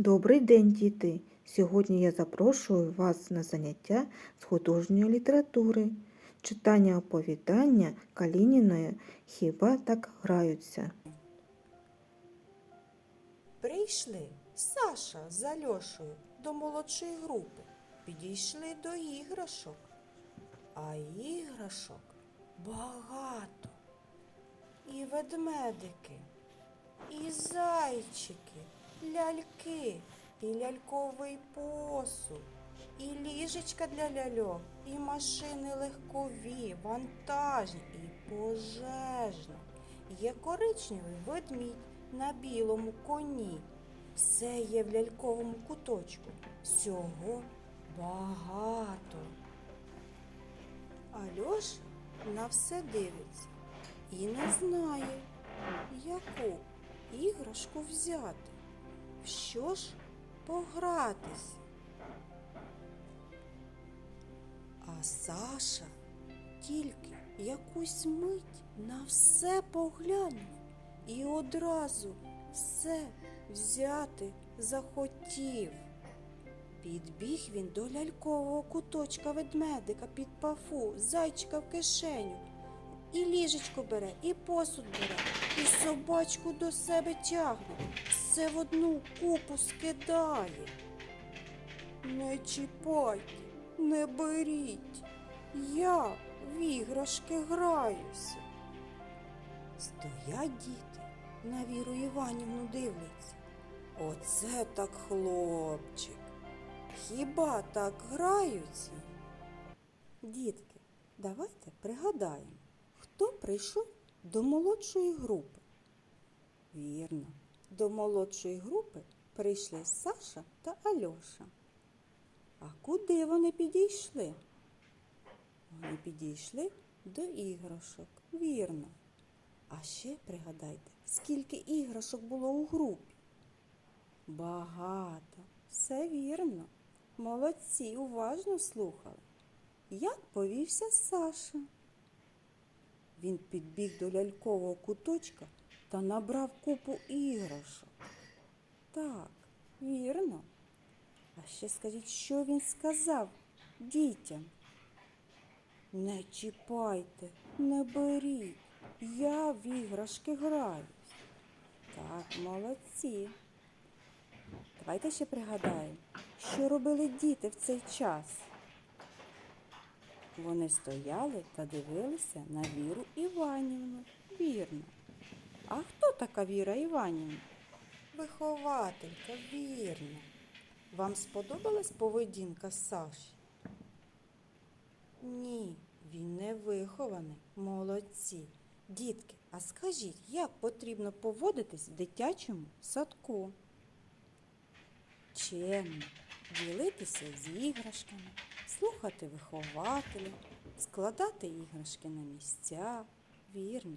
Добрий день, діти! Сьогодні я запрошую вас на заняття з художньої літератури, читання оповідання Калініної Хіба так граються. Прийшли Саша з Альошею до молодшої групи, підійшли до іграшок. А іграшок багато. І ведмедики, і зайчики, ляльки, і ляльковий посуд, і ліжечка для ляльок, і машини легкові, вантажні, і пожежні. Є коричневий ведмідь на білому коні. Все є в ляльковому куточку. Всього багато. Альоша на все дивиться і не знає, яку іграшку взяти. В що ж погратися? А Саша тільки якусь мить на все поглянув і одразу все взяти захотів. Підбіг він до лялькового куточка ведмедика під пафу, зайчика в кишеню. І ліжечко бере, і посуд бере, і собачку до себе тягне, все в одну купу скидає. Не чіпайте, не беріть, я в іграшки граюся. Стоять діти, на Віру Іванівну дивляться. Оце так хлопчик. Хіба так граються? Дітки, давайте пригадаємо, хто прийшов до молодшої групи. Вірно, до молодшої групи прийшли Саша та Альоша. А куди вони підійшли? Вони підійшли до іграшок, вірно. А ще пригадайте, скільки іграшок було у групі. Багато, все вірно. Молодці, уважно слухали. Як повівся Саша? Він підбіг до лялькового куточка та набрав купу іграшок. Так, вірно. А ще скажіть, що він сказав дітям? Не чіпайте, не беріть. Я в іграшки граюсь. Так, молодці. Давайте ще пригадаємо, що робили діти в цей час. Вони стояли та дивилися на Віру Іванівну. Вірно. А хто така Віра Іванівна? Вихователька, вірно. Вам сподобалась поведінка Саші? Ні, він не вихований. Молодці. Дітки, а скажіть, як потрібно поводитись в дитячому садку? Чемно, ділитися з іграшками, слухати вихователя, складати іграшки на місця. Вірно.